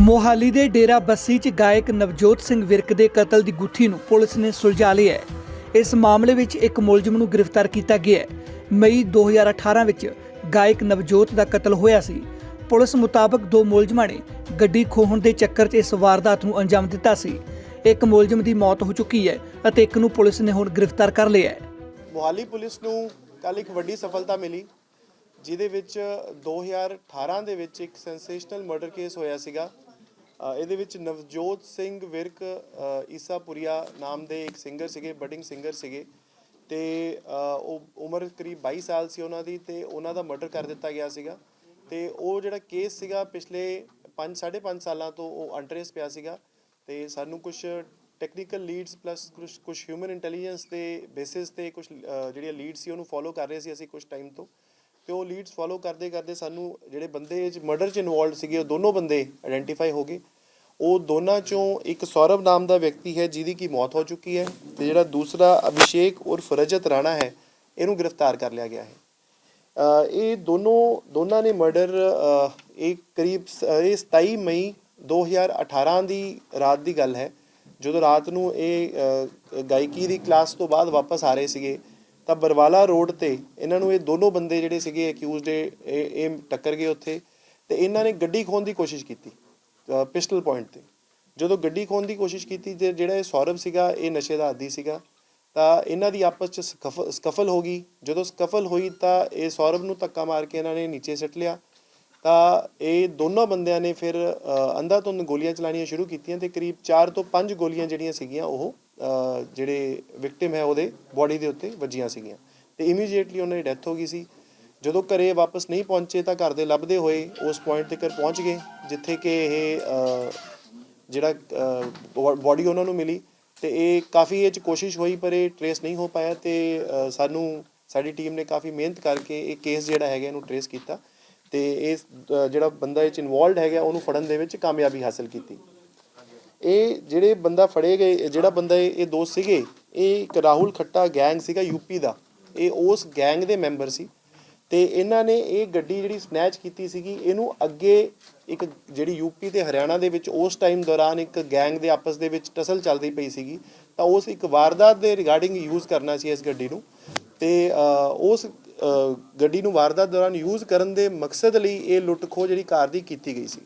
ਮੋਹਾਲੀ ਦੇ ਡੇਰਾ ਬੱਸੀ 'ਚ ਗਾਇਕ ਨਵਜੋਤ ਸਿੰਘ ਵਿਰਕ ਦੇ ਕਤਲ ਦੀ ਗੁੱਥੀ ਨੂੰ ਪੁਲਿਸ ਨੇ ਸੁਲਝਾ ਲਿਆ ਹੈ। ਇਸ ਮਾਮਲੇ ਵਿੱਚ ਇੱਕ ਮੁਲਜ਼ਮ ਨੂੰ ਗ੍ਰਿਫਤਾਰ ਕੀਤਾ ਗਿਆ ਹੈ। ਮਈ 2018 ਵਿੱਚ ਗਾਇਕ ਨਵਜੋਤ ਦਾ ਕਤਲ ਹੋਇਆ ਸੀ। ਪੁਲਿਸ ਮੁਤਾਬਕ ਦੋ ਮੁਲਜ਼ਮਾਂ ਨੇ ਗੱਡੀ ਖੋਹਣ ਦੇ ਚੱਕਰ 'ਚ ਇਸ ਵਾਰਦਾਤ ਨੂੰ ਅੰਜਾਮ ਦਿੱਤਾ ਸੀ। ਇੱਕ ਮੁਲਜ਼ਮ ਦੀ ਮੌਤ ਹੋ ਚੁੱਕੀ ਹੈ ਅਤੇ ਇੱਕ ਨੂੰ ਪੁਲਿਸ ਨੇ ਹੁਣ ਗ੍ਰਿਫਤਾਰ ਕਰ ਲਿਆ ਹੈ। ਮੋਹਾਲੀ ਪੁਲਿਸ ਨੂੰ ਕੱਲ ਇੱਕ ਵੱਡੀ ਸਫਲਤਾ ਮਿਲੀ, ਜਿਹਦੇ ਵਿੱਚ 2018 ਦੇ ਵਿੱਚ ਇੱਕ ਸੈਂਸੇਸ਼ਨਲ ਮਰਡਰ ਕੇਸ ਹੋਇਆ ਸੀਗਾ। ਇਹਦੇ ਵਿੱਚ ਨਵਜੋਤ ਸਿੰਘ ਵਿਰਕ ਅ, ਈਸਾਪੁਰੀਆ ਨਾਮ ਦੇ ਇੱਕ ਸਿੰਗਰ ਸੀਗੇ ਬਡਿੰਗ ਸਿੰਗਰ ਸੀਗੇ। ਤੇ ਉਹ ਉਮਰ ਕਰੀਬ 22 ਸਾਲ ਸੀ ਉਹਨਾਂ ਦੀ ਤੇ ਉਹਨਾਂ ਦਾ ਮਰਡਰ ਕਰ ਦਿੱਤਾ ਗਿਆ ਸੀਗਾ। ਤੇ ਉਹ ਜਿਹੜਾ ਕੇਸ ਸੀਗਾ ਪਿਛਲੇ 5 5.5 ਸਾਲਾਂ ਤੋਂ ਉਹ ਅੰਟਰੇਸ ਪਿਆ ਸੀਗਾ। ਤੇ ਸਾਨੂੰ ਕੁਝ ਟੈਕਨੀਕਲ ਲੀਡਸ ਪਲੱਸ ਕੁਝ ਕੁਝ ਹਿਊਮਨ ਇੰਟੈਲੀਜੈਂਸ ਦੇ ਬੇਸਿਸ ਤੇ ਕੁਝ ਜਿਹੜੀਆਂ ਲੀਡਸ ਸੀ ਉਹਨੂੰ ਫੋਲੋ ਕਰ ਰਹੇ ਸੀ ਅਸੀਂ ਕੁਝ ਟਾਈਮ ਤੋਂ। ਤੇ ਉਹ ਲੀਡਸ ਫੋਲੋ ਕਰਦੇ ਕਰਦੇ ਸਾਨੂੰ ਜਿਹੜੇ ਬੰਦੇ ਇਸ ਮਰਡਰ 'ਚ ਇਨਵੋਲਡ ਸੀਗੇ ਉਹ ਦੋਨੋਂ ਬੰਦੇ ਆਇਡੈਂਟੀਫਾਈ ਹੋ ਗਏ। ਉਹ ਦੋਨਾਂ ਚੋਂ ਇੱਕ ਸੌਰਵ ਨਾਮ ਦਾ ਵਿਅਕਤੀ ਹੈ, ਜਿਹਦੀ ਕੀ ਮੌਤ ਹੋ ਚੁੱਕੀ ਹੈ ਤੇ ਜਿਹੜਾ ਦੂਸਰਾ ਅਭਿਸ਼ੇਕ ਉਰਫ ਰਜਤ ਰਾਣਾ ਹੈ, ਇਹਨੂੰ ਗ੍ਰਿਫਤਾਰ ਕਰ ਲਿਆ ਗਿਆ ਹੈ। ਇਹ ਦੋਨੋਂ, ਦੋਨਾਂ ਨੇ ਮਰਡਰ ਇਹ ਕਰੀਬ ਸ- ਇਹ 27 ਮਈ 2018 ਦੀ ਰਾਤ ਦੀ ਗੱਲ ਹੈ, ਜਦੋਂ ਰਾਤ ਨੂੰ ਇਹ ਗਾਇਕੀ ਦੀ ਕਲਾਸ ਤੋਂ ਬਾਅਦ ਵਾਪਸ ਆ ਰਹੇ ਸੀਗੇ, ਤਾਂ ਬਰਵਾਲਾ ਰੋਡ ਤੇ ਇਹਨਾਂ ਨੂੰ ਇਹ ਦੋਨੋਂ ਬੰਦੇ ਜਿਹੜੇ ਸੀਗੇ ਅਕਿਊਜ਼ਡ ਇਹ ਟੱਕਰ ਗਏ ਉੱਥੇ ਤੇ ਇਹਨਾਂ ਨੇ ਗੱਡੀ ਖੋਹਣ ਦੀ ਕੋਸ਼ਿਸ਼ ਕੀਤੀ। ਪਿਸਟਲ ਪੁਆਇੰਟ ਤੇ। ਜਦੋਂ ਗੱਡੀ ਖੋਹਣ ਦੀ ਕੋਸ਼ਿਸ਼ ਕੀਤੀ ਤੇ ਜਿਹੜਾ ਇਹ ਸੌਰਵ ਸੀਗਾ ਇਹ ਨਸ਼ੇ ਦਾ ਆਦੀ ਸੀਗਾ ਤਾਂ ਇਹਨਾਂ ਦੀ ਆਪਸ ਚ ਸਕਫ- ਸਕਫਲ ਹੋ ਗਈ। ਜਦੋਂ ਸਕਫਲ ਹੋਈ ਤਾਂ ਇਹ ਸੌਰਵ ਨੂੰ ਧੱਕਾ ਮਾਰ ਕੇ ਇਹਨਾਂ ਨੇ ਨੀਚੇ ਸਿੱਟ ਲਿਆ। ਤਾਂ ਇਹ ਦੋਨੋਂ ਬੰਦਿਆਂ ਨੇ ਫਿਰ ਅ, ਅੰਧਾਧੁੰਦ ਗੋਲੀਆਂ ਚਲਾਉਣੀਆਂ ਸ਼ੁਰੂ ਕੀਤੀਆਂ ਤੇ ਕਰੀਬ 4 ਤੋਂ 5 ਗੋਲੀਆਂ ਜਿਹੜੀਆਂ ਸੀਗੀਆਂ ਉਹ ਜਿਹੜੇ ਵਿਕਟਿਮ ਹੈ ਉਹਦੇ ਬਾਡੀ ਦੇ ਉੱਤੇ ਵੱਜੀਆਂ ਸੀਗੀਆਂ। ਤੇ ਇਮੀਡੀਏਟਲੀ ਉਹਨਾਂ ਦੀ ਡੈਥ ਹੋ ਗਈ ਸੀ। ਜਦੋਂ ਘਰੇ ਵਾਪਸ ਨਹੀਂ ਪਹੁੰਚੇ ਤਾਂ ਘਰ ਦੇ ਲੱਭਦੇ ਹੋਏ ਉਸ ਪੁਆਇੰਟ ਤੇ ਕਰ ਪਹੁੰਚ ਗਏ, ਜਿੱਥੇ ਕਿ ਇਹ ਜਿਹੜਾ ਬਾਡੀ ਉਹਨਾਂ ਨੂੰ ਮਿਲੀ ਤੇ ਇਹ ਕਾਫੀ ਇਹ ਚ ਕੋਸ਼ਿਸ਼ ਹੋਈ ਪਰ ਇਹ ਟਰੇਸ ਨਹੀਂ ਹੋ ਪਾਇਆ ਤੇ ਸਾਨੂੰ, ਸਾਡੀ ਟੀਮ ਨੇ ਕਾਫੀ ਮਿਹਨਤ ਕਰਕੇ ਇਹ ਕੇਸ ਜਿਹੜਾ ਹੈਗਾ ਇਹਨੂੰ ਟਰੇਸ ਕੀਤਾ ਤੇ ਇਸ ਜਿਹੜਾ ਬੰਦਾ ਇਹ ਚ ਇਨਵੋਲਡ ਹੈਗਾ ਉਹਨੂੰ ਫੜਨ ਦੇ ਵਿੱਚ ਕਾਮਯਾਬੀ ਹਾਸਲ ਕੀਤੀ। ਇਹ ਜਿਹੜੇ ਬੰਦਾ ਫੜੇ ਗਏ ਜਿਹੜਾ ਬੰਦਾ ਇਹ ਇਹ ਦੋਸਤ ਸੀਗੇ, ਇਹ ਇੱਕ ਰਾਹੁਲ ਖੱਟਾ ਗੈਂਗ ਸੀਗਾ ਯੂਪੀ ਦਾ, ਇਹ ਉਸ ਗੈਂਗ ਦੇ ਮੈਂਬਰ ਸੀ। ਤੇ ਇਹਨਾਂ ਨੇ ਇਹ ਗੱਡੀ ਜਿਹੜੀ ਸਨੈਚ ਕੀਤੀ ਸੀਗੀ, ਇਹਨੂੰ ਅੱਗੇ ਇੱਕ ਜਿਹੜੀ ਯੂਪੀ ਤੇ ਹਰਿਆਣਾ ਦੇ ਵਿੱਚ ਉਸ ਟਾਈਮ ਦੌਰਾਨ ਇੱਕ ਗੈਂਗ ਦੇ ਆਪਸ ਦੇ ਵਿੱਚ ਟਸਲ ਚੱਲਦੀ ਪਈ ਸੀਗੀ, ਤਾਂ ਉਸ ਇੱਕ ਵਾਰਦਾਤ ਦੇ ਰਿਗਾਰਡਿੰਗ ਯੂਜ਼ ਕਰਨਾ ਸੀ ਇਸ ਗੱਡੀ ਨੂੰ। ਤੇ ਉਸ ਗੱਡੀ ਨੂੰ ਵਾਰਦਾਤ ਦੌਰਾਨ ਯੂਜ਼ ਕਰਨ ਦੇ ਮਕਸਦ ਲਈ ਇਹ ਲੁੱਟ ਖੋਹ ਜਿਹੜੀ ਕਾਰ ਦੀ ਕੀਤੀ ਗਈ ਸੀ।